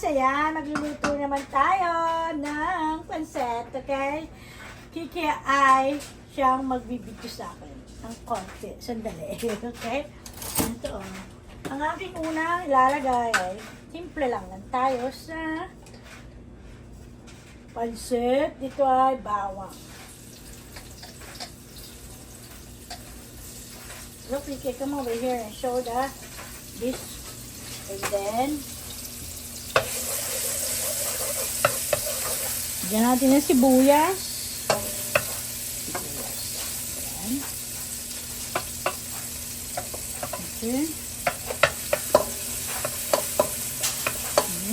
ayan, magluluto naman tayo ng panset, okay? Kiki ay siyang magbibigyo sa akin ng konti. Sandali, okay? Ito, oh. Ang aking unang ilalagay ay simple lang lang tayo sa pansit. Dito ay bawang. Look, Kiki, come over here and show the this. And then, Diyan natin yung sibuyas. Ayan. Okay.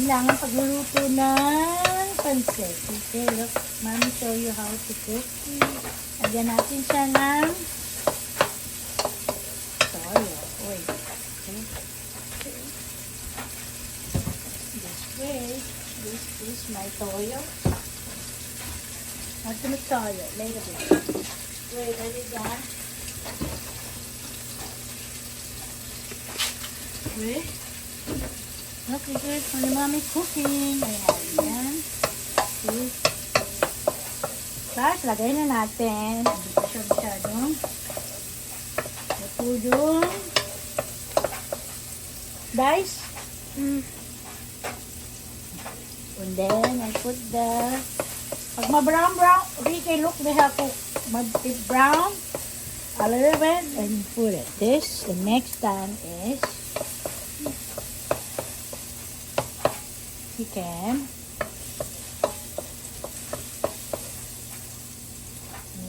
Ayan pagluluto ng pancit. Okay, look. Mommy show you how to cook. Lagyan natin siya ng toyo. Wait. Okay. Okay. This way. This is my toyo. Later. Wait, I did that. Wait. Look at when the mommy cooking. Ayan. Okay. Tapos, lagay na natin. Hindi ko siya masyadong. Ito yung dice. Mm. And then, I put the pag ma-brown brown, Ricky, look, they have to mag-brown a little bit and put it. This, the next time is chicken.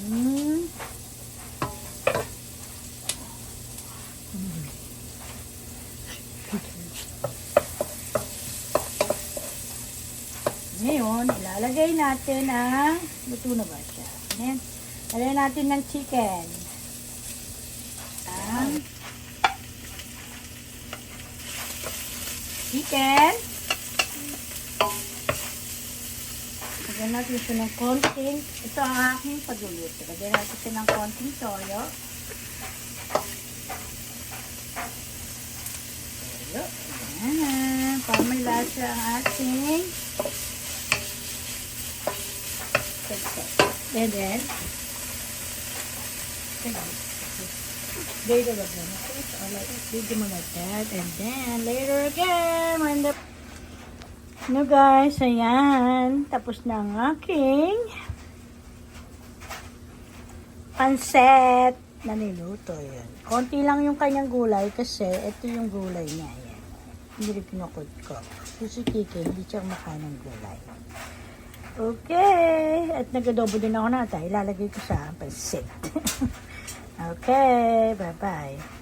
Mm. Ngayon, ilalagay natin ang, luto na ba siya? Ayan. Lagay natin ng chicken. Ang chicken. Lagyan natin siya ng konting, ito ang aking pagluluto. Lagyan natin siya ng konting toyo. Toyo. Ayan. Para may lasa ang ating And then, later again, video mo like that. And then, later again, when the... No guys, ayan. Tapos na ang aking panset na niluto yun. Konti lang yung kanyang gulay kasi ito yung gulay niya. Ayan. Hindi rin pinukod ko. Kasi si Kiki, hindi siya makain ng gulay. Okay. At nagadobo din ako na tayo. Ilalagay ko sa pansit. okay. Bye-bye.